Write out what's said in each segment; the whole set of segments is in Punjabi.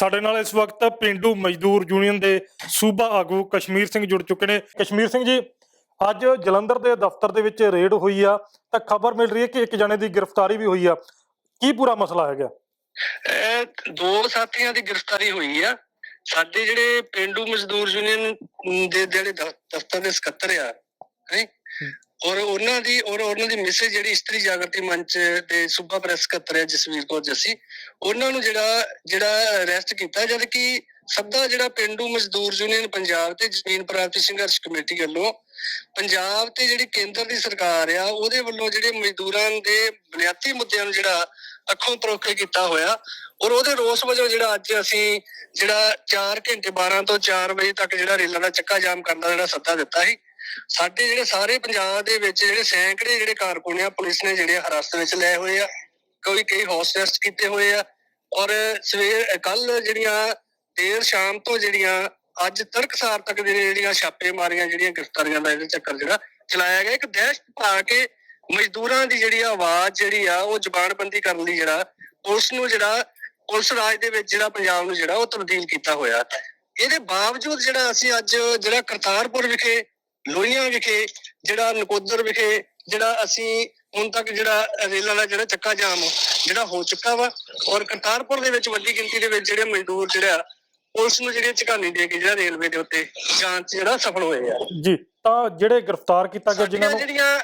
ਸਾਡੇ ਨਾਲ ਇਸ ਵਕਤ ਪਿੰਡੂ ਮਜ਼ਦੂਰ ਯੂਨੀਅਨ ਦੇ ਸੂਬਾ ਆਗੂ ਕਸ਼ਮੀਰ ਸਿੰਘ ਜੁੜ ਚੁੱਕੇ ਨੇ। ਕਸ਼ਮੀਰ ਸਿੰਘ ਜੀ, ਅੱਜ ਜਲੰਧਰ ਦੇ ਦਫ਼ਤਰ ਦੇ ਵਿੱਚ ਰੇਡ ਹੋਈ ਆ, ਤਾਂ ਖਬਰ ਮਿਲ ਰਹੀ ਹੈ ਕਿ ਇੱਕ ਜਣੇ ਦੀ ਗ੍ਰਿਫਤਾਰੀ ਵੀ ਹੋਈ ਆ। ਕੀ ਪੂਰਾ ਮਸਲਾ ਹੈਗਾ? ਇਹ ਦੋ ਸਾਥੀਆਂ ਦੀ ਗ੍ਰਿਫਤਾਰੀ ਹੋਈ ਆ। ਸਾਡੇ ਜਿਹੜੇ ਪਿੰਡੂ ਮਜ਼ਦੂਰ ਯੂਨੀਅਨ ਦੇ ਜਿਹੜੇ ਦਫ਼ਤਰ ਦੇ ਸਕੱਤਰ ਆ, ਹੈ ਔਰ ਉਹਨਾਂ ਦੀ, ਔਰ ਉਹਨਾਂ ਦੀ ਮਿਸੇਜ ਜਿਹੜੀ ਇਸਤਰੀ ਜਾਗਰਤੀ ਮੰਚ ਦੇ ਸੂਬਾ ਪ੍ਰੈਸ ਸਕੱਤਰ ਆ ਜਸਵੀਰ ਕੌਰ ਜੱਸੀ, ਉਹਨਾਂ ਨੂੰ ਜਿਹੜਾ ਜਿਹੜਾ ਅਰੈਸਟ ਕੀਤਾ, ਜਦ ਕਿ ਸੱਦਾ ਜਿਹੜਾ ਪਿੰਡੂ ਮਜ਼ਦੂਰ ਯੂਨੀਅਨ ਪੰਜਾਬ ਤੇ ਜ਼ਮੀਨ ਪ੍ਰਾਪਤੀ ਸੰਘਰਸ਼ ਕਮੇਟੀ ਵੱਲੋਂ ਪੰਜਾਬ ਤੇ ਜਿਹੜੀ ਕੇਂਦਰ ਦੀ ਸਰਕਾਰ ਆ, ਉਹਦੇ ਵੱਲੋਂ ਜਿਹੜੇ ਮਜ਼ਦੂਰਾਂ ਦੇ ਬੁਨਿਆਦੀ ਮੁੱਦਿਆਂ ਨੂੰ ਜਿਹੜਾ ਅੱਖੋਂ ਪਰੋਖੇ ਕੀਤਾ ਹੋਇਆ, ਔਰ ਉਹਦੇ ਰੋਸ ਵਜੋਂ ਜਿਹੜਾ ਅੱਜ ਅਸੀਂ ਜਿਹੜਾ 4 ਘੰਟੇ 12 ਤੋਂ 4 ਵਜੇ ਤੱਕ ਜਿਹੜਾ ਰੇਲਾਂ ਦਾ ਚੱਕਾ ਜਾਮ ਕਰਨ ਦਾ ਜਿਹੜਾ ਸੱਦਾ ਦਿੱਤਾ ਸੀ ਸਾਡੇ ਜਿਹੜੇ ਸਾਰੇ ਪੰਜਾਬ ਦੇ ਵਿੱਚ ਜਿਹੜੇ ਸੈਂਕੜੇ ਜਿਹੜੇ ਕਾਰਕੁਨ ਆ, ਪੁਲਿਸ ਨੇ ਜਿਹੜੇ ਹਿਰਾਸਤ ਵਿੱਚ ਲਏ ਹੋਏ ਆ, ਕੋਈ ਕਈ ਹਾਊਸ ਅਰੈਸਟ ਕੀਤੇ ਹੋਏ ਆ ਔਰ ਸਵੇਰ ਕੱਲ ਜਿਹੜੀਆਂ ਦੇਰ ਸ਼ਾਮ ਤੋਂ ਜਿਹੜੀਆਂ ਅੱਜ ਤੜਕਸਾਰ ਤੱਕ ਜਿਹੜੇ ਜਿਹੜੀਆਂ ਛਾਪੇ ਮਾਰੀਆਂ, ਜਿਹੜੀਆਂ ਗ੍ਰਿਫਤਾਰੀਆਂ ਦਾ ਜਿਹੜਾ ਚੱਕਰ ਜਿਹੜਾ ਚਲਾਇਆ ਗਿਆ, ਇੱਕ ਦਹਿਸ਼ਤ ਪਾ ਕੇ ਮਜ਼ਦੂਰਾਂ ਦੀ ਜਿਹੜੀ ਆਵਾਜ਼ ਜਿਹੜੀ ਆ, ਉਹ ਜ਼ਬਾਨਬੰਦੀ ਕਰਨ ਲਈ ਜਿਹੜਾ ਪੁਲਿਸ ਨੂੰ ਜਿਹੜਾ, ਪੁਲਿਸ ਰਾਜ ਦੇ ਵਿੱਚ ਜਿਹੜਾ ਪੰਜਾਬ ਨੂੰ ਜਿਹੜਾ ਉਹ ਤਬਦੀਲ ਕੀਤਾ ਹੋਇਆ। ਇਹਦੇ ਬਾਵਜੂਦ ਜਿਹੜਾ ਅਸੀਂ ਅੱਜ ਜਿਹੜਾ ਕਰਤਾਰਪੁਰ ਵਿਖੇ ਲੋਹੀਆਂ ਵਿਖੇ ਜਿਹੜਾ ਨਕੋਦਰ ਵਿਖੇ ਜਿਹੜਾ ਅਸੀਂ ਹੁਣ ਤੱਕ ਜਿਹੜਾ ਰੇਲਾਂ ਦਾ ਜਿਹੜਾ ਚੱਕਾ ਜਾਮ ਜਿਹੜਾ ਹੋ ਚੁੱਕਾ ਵਾ ਔਰ ਕਰਤਾਰਪੁਰ ਦੇ ਵਿੱਚ ਵੱਡੀ ਗਿਣਤੀ ਦੇ ਵਿੱਚ ਜਿਹੜੇ ਮਜ਼ਦੂਰ ਜਿਹੜਾ ਪੁਲਿਸ ਨੂੰ ਜਿਹੜੀ ਝਕਾਨੀ ਦੇ ਕੇ ਜਿਹੜਾ ਰੇਲਵੇ ਦੇ ਉੱਤੇ ਜਾਂਚ ਜਿਹੜਾ ਸਫਲ ਹੋਏ ਆ। ਜੀ ਤਾਂ ਜਿਹੜੇ ਗ੍ਰਿਫਤਾਰ ਕੀਤਾ ਗਿਆ ਜਿਨ੍ਹਾਂ ਨੂੰ ਜਿਹੜੀਆਂ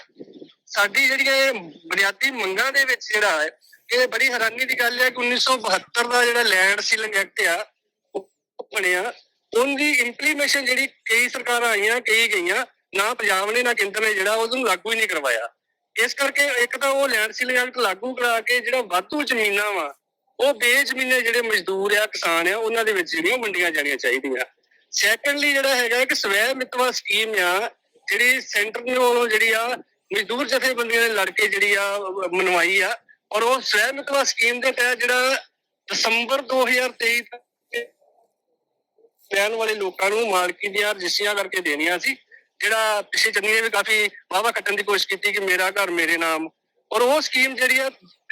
ਸਾਡੀ ਜਿਹੜੀਆਂ ਬੁਨਿਆਦੀ ਮੰਗਾਂ ਦੇ ਵਿੱਚ ਜਿਹੜਾ ਹੈ ਇਹ ਬੜੀ ਹੈਰਾਨੀ ਦੀ ਗੱਲ ਹੈ ਕਿ 1972 ਦਾ ਜਿਹੜਾ ਲੈਂਡ ਸੀਲਿੰਗ ਐਕਟ ਆ ਉਹ ਬਣਿਆ ਉਹਦੀ ਇੰਪਲੀਮੇਸ਼ਨ ਜਿਹੜੀ ਕਈ ਸਰਕਾਰਾਂ ਆਈਆਂ ਕਈ ਗਈਆਂ ਨਾ ਪੰਜਾਬ ਨੇ ਨਾ ਕੇਂਦਰ ਨੇ ਜਿਹੜਾ ਉਹਨੂੰ ਲਾਗੂ ਹੀ ਨਹੀਂ ਕਰਵਾਇਆ। ਇਸ ਕਰਕੇ ਇੱਕ ਤਾਂ ਉਹ ਲੈਂਡ ਸੀਲਿੰਗ ਐਕਟ ਲਾਗੂ ਕਰਾ ਕੇ ਜਿਹੜਾ ਵਾਧੂ ਜ਼ਮੀਨਾਂ ਵਾ, ਉਹ ਬੇਜ਼ਮੀਨੇ ਜਿਹੜੇ ਮਜ਼ਦੂਰ ਆ, ਕਿਸਾਨ ਆ, ਉਹਨਾਂ ਦੇ ਵਿੱਚ ਜਿਹੜੀਆਂ ਵੰਡੀਆਂ ਜਾਣੀਆਂ ਚਾਹੀਦੀਆਂ। ਸੈਕੰਡਲੀ ਜਿਹੜਾ ਹੈਗਾ ਕਿ ਸਵੈ ਮਿਤਵਾ ਸਕੀਮ ਆ, ਜਿਹੜੀ ਸੈਂਟਰ ਨੇ ਵੱਲੋਂ ਜਿਹੜੀ ਆ, ਮਜ਼ਦੂਰ ਜਥੇਬੰਦੀਆਂ ਨੇ ਲੜ ਕੇ ਜਿਹੜੀ ਆ ਮਨਵਾਈ ਆ, ਔਰ ਉਹ ਸਵੈ ਮਿਤਵਾ ਸਕੀਮ ਦੇ ਤਹਿਤ ਜਿਹੜਾ ਦਸੰਬਰ 2023 ਤੱਕ ਰਹਿਣ ਵਾਲੇ ਲੋਕਾਂ ਨੂੰ ਮਾਲਕੀ ਦੀਆਂ ਰਜਿਸਟਰੀਆਂ ਕਰਕੇ ਦੇਣੀਆਂ ਸੀ। ਜਿਹੜਾ ਪਿਛੇ ਚੰਨੀ ਨੇ ਵੀ ਕਾਫੀ ਵਾਵਾ ਕੱਟਣ ਦੀ ਕੋਸ਼ਿਸ਼ ਕੀਤੀ ਕਿ ਮੇਰਾ ਘਰ ਮੇਰੇ ਨਾਮ। ਔਰ ਉਹ ਸਕੀਮ ਜਿਹੜੀ ਆ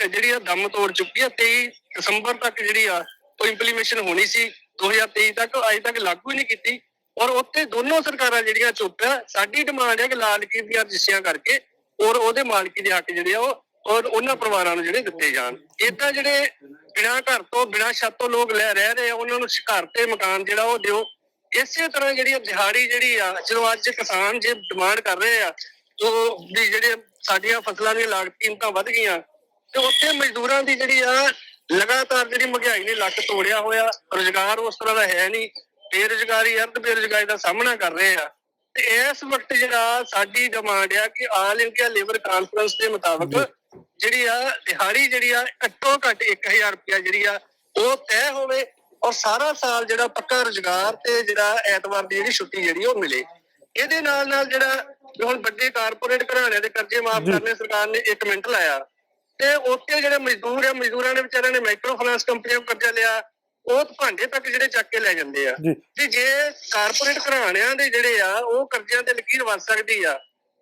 ਜਿਹੜੀ ਆ ਦਮ ਤੋੜ ਚੁੱਕੀ ਆ 23 ਦਸੰਬਰ ਤੱਕ ਜਿਹੜੀ ਆ, ਉਹ ਇੰਪਲੀਮੇਸ਼ਨ ਹੋਣੀ ਸੀ। 2023 ਤੱਕ, ਅਜੇ ਤੱਕ ਲਾਗੂ ਹੀ ਨਹੀਂ ਕੀਤੀ। ਔਰ ਉੱਥੇ ਦੋਨੋਂ ਸਰਕਾਰਾਂ ਜਿਹੜੀਆਂ ਚੁੱਪ ਆ, ਸਾਡੀ ਡਿਮਾਂਡ ਹੈ ਕਿ ਲਾਲ ਕੀ ਦੀਆਂ ਰਜਿਸਟਰੀਆਂ ਕਰਕੇ ਔਰ ਉਹਦੇ ਮਾਲਕੀ ਦੇ ਹੱਕ ਜਿਹੜੇ ਆ ਉਹ, ਔਰ ਉਹਨਾਂ ਪਰਿਵਾਰਾਂ ਨੂੰ ਜਿਹੜੇ ਦਿੱਤੇ ਜਾਣ। ਇਦਾਂ ਜਿਹੜੇ ਬਿਨਾਂ ਘਰ ਤੋਂ, ਬਿਨਾਂ ਛੱਤ ਤੋਂ ਲੋਕ ਲੈ ਰਹਿ ਰਹੇ ਆ, ਉਹਨਾਂ ਨੂੰ ਘਰ ਤੇ ਮਕਾਨ ਜਿਹੜਾ ਉਹ ਦਿਓ। ਇਸੇ ਤਰ੍ਹਾਂ ਜਿਹੜੀ ਦਿਹਾੜੀ ਜਿਹੜੀ ਆ ਜਦੋਂ ਅੱਜ ਕਿਸਾਨ ਜੇ ਡਿਮਾਂਡ ਕਰ ਰਹੇ ਆ ਉਹ ਵੀ ਜਿਹੜੇ ਸਾਡੀਆਂ ਫਸਲਾਂ ਦੀਆਂ ਲਾਗਤ ਕੀਮਤਾਂ ਵੱਧ ਗਈਆਂ ਤੇ ਉੱਥੇ ਮਜ਼ਦੂਰਾਂ ਦੀ ਜਿਹੜੀ ਆ ਲਗਾਤਾਰ ਜਿਹੜੀ ਮਹਿੰਗਾਈ ਨੇ ਲੱਕ ਤੋੜਿਆ ਹੋਇਆ ਰੋਜ਼ਗਾਰ ਉਸ ਤਰ੍ਹਾਂ ਦਾ ਹੈ ਨਹੀਂ ਬੇਰੁਜ਼ਗਾਰੀ ਅਰਧ ਬੇਰੁਜ਼ਗਾਰੀ ਦਾ ਸਾਹਮਣਾ ਕਰ ਰਹੇ ਆ। ਤੇ ਇਸ ਵਕਤ ਜਿਹੜਾ ਸਾਡੀ ਡਿਮਾਂਡ ਆ ਕਿ ਆਲ ਇੰਡੀਆ ਲੇਬਰ ਕਾਨਫਰੰਸ ਦੇ ਮੁਤਾਬਕ ਜਿਹੜੀ ਆ ਦਿਹਾੜੀ ਜਿਹੜੀ ਆ ਘੱਟੋ ਘੱਟ 1000 ਰੁਪਇਆ ਜਿਹੜੀ ਆ ਉਹ ਤੈਅ ਹੋਵੇ ਔਰ ਸਾਰਾ ਸਾਲ ਜਿਹੜਾ ਪੱਕਾ ਰੁਜ਼ਗਾਰ ਤੇ ਜਿਹੜਾ ਐਤਵਾਰ ਦੀ ਜਿਹੜੀ ਛੁੱਟੀ ਜਿਹੜੀ ਉਹ ਮਿਲੇ ਇਹਦੇ ਨਾਲ ਨਾਲ ਜਿਹੜਾ ਵੀ ਹੁਣ ਵੱਡੇ ਕਾਰਪੋਰੇਟ ਘਰਾਣਿਆਂ ਦੇ ਕਰਜ਼ੇ ਮਾਫ ਜੀ। ਕਰਨੇ ਸਰਕਾਰ ਨੇ 1 ਮਿੰਟ ਲਾਇਆ ਤੇ ਉੱਥੇ ਜਿਹੜੇ ਮਜ਼ਦੂਰ ਆ ਮਜ਼ਦੂਰਾਂ ਨੇ ਵਿਚਾਰਿਆਂ ਨੇ ਮਾਈਕਰੋ ਫਾਈਨਾਂਸ ਕੰਪਨੀਆਂ ਕੋਲ ਕਰਜ਼ਾ ਲਿਆ ਉਹ ਭਾਂਡੇ ਤੱਕ ਜਿਹੜੇ ਚੱਕ ਕੇ ਲੈ ਜਾਂਦੇ ਆ ਜੀ ਤੇ ਜੇ ਕਾਰਪੋਰੇਟ ਘਰਾਣਿਆਂ ਦੇ ਜਿਹੜੇ ਆ ਉਹ ਕਰਜ਼ਿਆਂ ਤੇ ਲਕੀਰ ਵੱਜ ਸਕਦੀ ਆ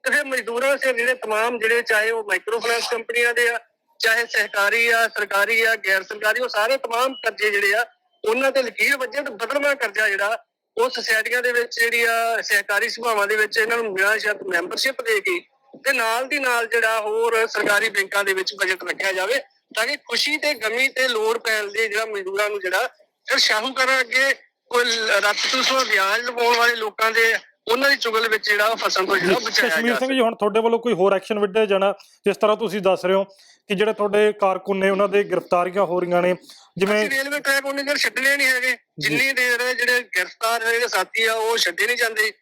ਤੇ ਫਿਰ ਮਜ਼ਦੂਰਾਂ ਸੇ ਜਿਹੜੇ तमाम ਜਿਹੜੇ ਚਾਹੇ ਉਹ ਮਾਈਕਰੋ ਫਾਈਨਾਂਸ ਕੰਪਨੀਆਂ ਦੇ ਆ ਚਾਹੇ ਸਹਿਕਾਰੀ ਆ ਸਰਕਾਰੀ ਆ ਗੈਰ ਸਰਕਾਰੀ ਉਹ ਸਾਰੇ तमाम ਕਰਜ਼ੇ ਜਿਹੜੇ ਆ ਉਹਨਾਂ ਤੇ ਲਕੀਰ ਵੱਜੇ ਤੇ ਬਦਲਵਾਂ ਕਰਜ਼ਾ ਜਿਹੜਾ ਉਹ ਸੁਸਾਇਟੀਆਂ ਦੇ ਵਿੱਚ ਜਿਹੜੀ ਆ ਸਹਿਕਾਰੀ ਸਭਾਵਾਂ ਦੇ ਵਿੱਚ ਇਹਨਾਂ ਨੂੰ ਬਿਨਾਂ ਸ਼ਰਤ ਮੈਂਬਰਸ਼ਿਪ ਦੇ ਕੇ ਤੇ ਨਾਲ ਦੀ ਨਾਲ ਜਿਹੜਾ ਹੋਰ ਸਰਕਾਰੀ ਬੈਂਕਾਂ ਦੇ ਵਿੱਚ ਬਜਟ ਰੱਖਿਆ ਜਾਵੇ ਤਾਂ ਕਿ ਖੁਸ਼ੀ ਤੇ ਗਮੀ ਤੇ ਲੋੜ ਪੈਣ ਦੇ ਜਿਹੜਾ ਮਜ਼ਦੂਰਾਂ ਨੂੰ ਜਿਹੜਾ ਫਿਰ ਸ਼ਾਹੂਕਾਰਾਂ ਅੱਗੇ ਕੋਈ ਰੱਤ ਤੋਂ ਸਵਾ ਵਿਆਜ ਲਵਾਉਣ ਵਾਲੇ ਲੋਕਾਂ ਦੇ ਉਹਨਾਂ ਦੀ ਚੁਗਲ ਵਿੱਚ ਜਿਹੜਾ ਉਹ ਫਸਣ ਤੋਂ ਜਿਹੜਾ ਬਚਾਇਆ ਕਸ਼ਮੀਰ ਜਾ ਸਿੰਘ ਜੀ ਹੁਣ ਤੁਹਾਡੇ ਵੱਲੋਂ ਕੋਈ ਹੋਰ ਐਕਸ਼ਨ ਵਿੱਢਿਆ ਜਾਣਾ? ਜਿਸ ਤਰ੍ਹਾਂ ਤੁਸੀਂ ਦੱਸ ਰਹੇ ਹੋ ਕਿ ਜਿਹੜੇ ਤੁਹਾਡੇ ਕਾਰਕੁਨ ਨੇ ਉਹਨਾਂ ਦੇ ਗ੍ਰਿਫਤਾਰੀਆਂ ਹੋ ਰਹੀਆਂ ਨੇ ਜਿਵੇਂ ਰੇਲਵੇ ਟਰੈਕ ਉਹਨੇ ਦੇਰ ਛੱਡਣੇ ਨਹੀਂ ਹੈਗੇ। ਜਿੰਨੀ ਦੇਰ ਜਿਹੜੇ ਗ੍ਰਿਫਤਾਰ ਜਿਹੜੇ ਸਾਥੀ ਆ ਉਹ ਛੱਡੇ ਨਹੀਂ ਜਾਂਦੇ।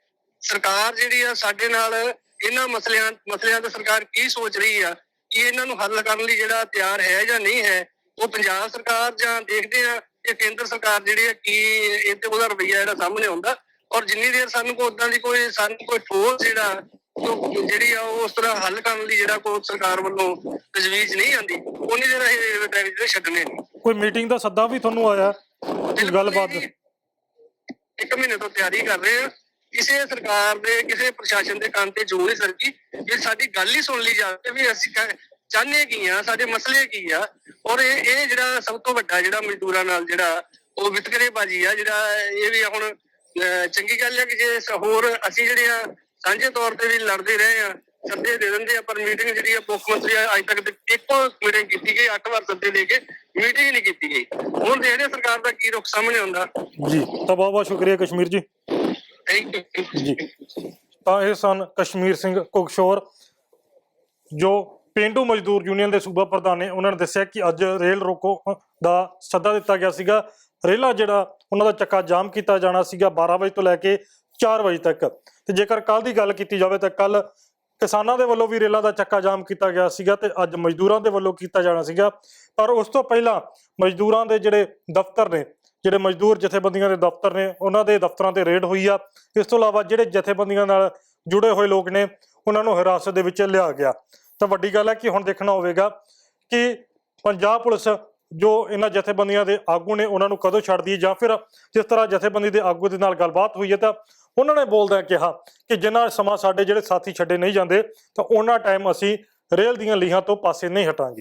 ਸਰਕਾਰ ਜਿਹੜੀ ਆ ਸਾਡੇ ਨਾਲ ਇਹਨਾਂ ਮਸਲਿਆਂ ਮਸਲਿਆਂ ਤੇ ਸਰਕਾਰ ਕੀ ਸੋਚ ਰਹੀ ਆ? ਕਿ ਇਹਨਾਂ ਨੂੰ ਹੱਲ ਕਰਨ ਲਈ ਜਿਹੜਾ ਤਿਆਰ ਹੈ ਜਾਂ ਨਹੀਂ ਹੈ? ਉਹ ਪੰਜਾਬ ਸਰਕਾਰ ਜਾਂ ਦੇਖਦੇ ਆ ਕਿ ਕੇਂਦਰ ਸਰਕਾਰ ਜਿਹੜੀ ਆ ਕੀ ਇਹ ਤੇ ਉਹਦਾ ਰਵੱਈਆ ਜਿਹੜਾ ਸਾਹਮਣੇ ਆਉਂਦਾ। ਔਰ ਜਿੰਨੀ ਦੇਰ ਸਾਨੂੰ ਕੋਈ ਉਦਾਂ ਦੀ ਕੋਈ ਸਾਨੂੰ ਕੋਈ ਠੋਸ ਜਿਹੜਾ ਜਿਹੜੀ ਆ ਉਸ ਤਰ੍ਹਾਂ ਹੱਲ ਕਰਨ ਲਈ ਜਿਹੜਾ ਕੋਈ ਸਰਕਾਰ ਵੱਲੋਂ ਤਜਵੀਜ਼ ਨਹੀਂ ਆਂਦੀ ਉਨੀ ਦੇਰ ਟਰੈਕ ਜਿਹੜੇ ਛੱਡਣੇ ਨਹੀਂ। ਕੋਈ ਮੀਟਿੰਗ ਦਾ ਸੱਦਾ ਵੀ ਤੁਹਾਨੂੰ ਆਇਆ? ਗੱਲਬਾਤ? ਇੱਕ ਮਹੀਨੇ ਤੋਂ ਤਿਆਰੀ ਕਰ ਰਹੇ ਆ। ਕਿਸੇ ਸਰਕਾਰ ਦੇ ਕਿਸੇ ਪ੍ਰਸ਼ਾਸਨ ਦੇ ਕੰਨ ਤੇ ਜੂੰ ਨਹੀਂ ਸਰਕੀ ਜੇ। ਸਾਡੀ ਗੱਲ ਹੀ ਸੁਣ ਲਈ ਜਾਵੇ ਵੀ ਅਸੀਂ ਚਾਹੁੰਦੇ ਕੀ ਆ ਸਾਡੇ ਮਸਲੇ ਕੀ ਆ ਔਰ ਇਹ ਇਹ ਜਿਹੜਾ ਸਭ ਤੋਂ ਵੱਡਾ ਜਿਹੜਾ ਮਜ਼ਦੂਰਾਂ ਨਾਲ ਜਿਹੜਾ ਉਹ ਵਿਤਕਰੇਬਾਜੀ ਆ ਜਿਹੜਾ ਇਹ ਵੀ ਹੁਣ ਚੰਗੀ ਗੱਲ ਹੈ ਕਿ ਜੇ ਹੋਰ ਅਸੀਂ ਜਿਹੜੇ ਆ ਸਾਂਝੇ ਤੌਰ ਤੇ ਵੀ ਲੜਦੇ ਰਹੇ ਆ ਸੱਦੇ ਦੇ ਦਿੰਦੇ ਆ ਪਰ ਮੀਟਿੰਗ ਜਿਹੜੀ ਆ ਮੁੱਖ ਮੰਤਰੀ ਆ ਅੱਜ ਤੱਕ ਇੱਕੋ ਮੀਟਿੰਗ ਕੀਤੀ ਗਈ 8 ਵਾਰ ਸੱਦੇ ਦੇ ਕੇ ਮੀਟਿੰਗ ਨਹੀਂ ਕੀਤੀ ਗਈ। ਹੁਣ ਦੇਖਦੇ ਸਰਕਾਰ ਦਾ ਕੀ ਰੁਖ ਸਾਹਮਣੇ ਆਉਂਦਾ। ਜੀ ਤਾਂ ਬਹੁਤ ਬਹੁਤ ਸ਼ੁਕਰੀਆ ਕਸ਼ਮੀਰ ਜੀ। ਥੈਂਕ ਯੂ ਜੀ ਤਾਂ ਇਹ ਸਨ ਕਸ਼ਮੀਰ ਸਿੰਘ ਕੁਕਸ਼ੋਰ ਜੋ ਪਿੰਡੂ ਮਜ਼ਦੂਰ ਯੂਨੀਅਨ ਦੇ ਸੂਬਾ ਪ੍ਰਧਾਨ ਨੇ ਉਹਨਾਂ ਨੇ ਦੱਸਿਆ ਕਿ ਅੱਜ ਰੇਲ ਰੋਕੋ ਦਾ ਸੱਦਾ ਦਿੱਤਾ ਗਿਆ ਸੀਗਾ। ਰੇਲਾ ਜਿਹੜਾ ਉਹਨਾਂ ਦਾ ਚੱਕਾ ਜਾਮ ਕੀਤਾ ਜਾਣਾ ਸੀਗਾ 12 ਵਜੇ ਤੋਂ ਲੈ ਕੇ 4 ਵਜੇ ਤੱਕ। ਤੇ ਜੇਕਰ ਕੱਲ ਦੀ ਗੱਲ ਕੀਤੀ ਜਾਵੇ ਤਾਂ ਕੱਲ ਕਿਸਾਨਾਂ ਦੇ ਵੱਲੋਂ ਵੀ ਰੇਲਾਂ ਦਾ ਚੱਕਾ ਜਾਮ ਕੀਤਾ ਗਿਆ ਸੀਗਾ ਤੇ ਅੱਜ ਮਜ਼ਦੂਰਾਂ ਦੇ ਵੱਲੋਂ ਕੀਤਾ ਜਾਣਾ ਸੀਗਾ। ਪਰ ਉਸ ਤੋਂ ਪਹਿਲਾਂ ਮਜ਼ਦੂਰਾਂ ਦੇ ਜਿਹੜੇ ਦਫ਼ਤਰ ਨੇ, ਜਿਹੜੇ ਮਜ਼ਦੂਰ ਜਥੇਬੰਦੀਆਂ ਦੇ ਦਫ਼ਤਰ ਨੇ, ਉਹਨਾਂ ਦੇ ਦਫ਼ਤਰਾਂ ਤੇ ਰੇਡ ਹੋਈ ਆ। ਇਸ ਤੋਂ ਇਲਾਵਾ ਜਿਹੜੇ ਜਥੇਬੰਦੀਆਂ ਨਾਲ ਜੁੜੇ ਹੋਏ ਲੋਕ ਨੇ, ਉਹਨਾਂ ਨੂੰ ਹਿਰਾਸਤ ਦੇ ਵਿੱਚ ਲਿਆ ਗਿਆ। ਤਾਂ ਵੱਡੀ ਗੱਲ ਹੈ ਕਿ ਹੁਣ ਦੇਖਣਾ ਹੋਵੇਗਾ ਕਿ ਪੰਜਾਬ ਪੁਲਿਸ ਜੋ ਇਹਨਾਂ ਜਥੇਬੰਦੀਆਂ ਦੇ ਆਗੂ ਨੇ ਉਹਨਾਂ ਨੂੰ ਕਦੋਂ ਛੱਡਦੀ ਹੈ ਜਾਂ ਫਿਰ ਜਿਸ ਤਰ੍ਹਾਂ ਜਥੇਬੰਦੀ ਦੇ ਆਗੂ ਦੇ ਨਾਲ ਗੱਲਬਾਤ ਹੋਈ ਹੈ ਤਾਂ ਉਹਨਾਂ ਨੇ ਬੋਲਦਿਆਂ ਕਿਹਾ ਕਿ ਜਿੰਨਾ ਸਮਾਂ ਸਾਡੇ ਜਿਹੜੇ ਸਾਥੀ ਛੱਡੇ ਨਹੀਂ ਜਾਂਦੇ ਤਾਂ ਉਹਨਾਂ ਟਾਈਮ ਅਸੀਂ ਰੇਲ ਦੀਆਂ ਲੀਹਾਂ ਤੋਂ ਪਾਸੇ ਨਹੀਂ ਹਟਾਂਗੇ।